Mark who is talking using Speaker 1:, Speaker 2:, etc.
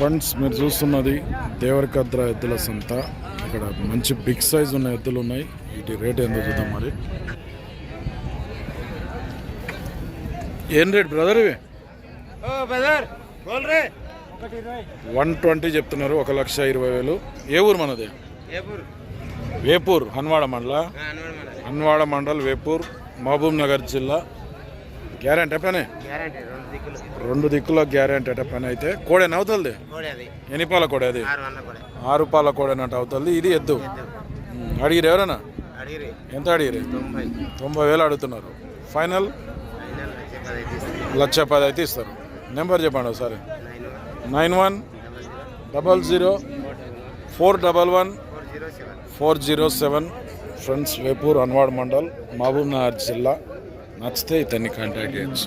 Speaker 1: Friends మీరు చూస్తున్నది దేవరకద్ర ఎద్దుల సంత. ఇక్కడ మంచి బిగ్ సైజ్ ఉన్న ఎద్దులు ఉన్నాయి. వీటి రేట్ ఏందో చూద్దాం మరి. ఏం రేట్ బ్రదర్ ఇవి? వన్ ట్వంటీ చెప్తున్నారు ఒక లక్ష ఇరవై వేలు. ఏ ఊరు మనది? వేపూర్. హన్వాడ మండల. హన్వాడ మండల్ వేపూర్ మహబూబ్ నగర్ జిల్లా. గ్యారెంటీ పనే?
Speaker 2: రెండు దిక్కులు.
Speaker 1: గ్యారెంటీ పని అయితే. కోడేనా అవుతుంది ఎన్ని పాల కోడే అది?
Speaker 2: ఆరు
Speaker 1: పాల కోడేనట్టు అవుతుంది ఇది ఎద్దు? అడిగిరు ఎవరన్నా? ఎంత అడిగిరు
Speaker 2: తొంభై.
Speaker 1: వేలు అడుగుతున్నారు. ఫైనల్? లక్ష పది అయితే ఇస్తారు నెంబర్ చెప్పండి ఒకసారి.
Speaker 2: Nine
Speaker 1: one.
Speaker 2: Double zero.
Speaker 1: Four double one
Speaker 2: four zero seven.
Speaker 1: Friends Vepur Anwad mandal Mahabubnagar జిల్లా. not stay any kind of games.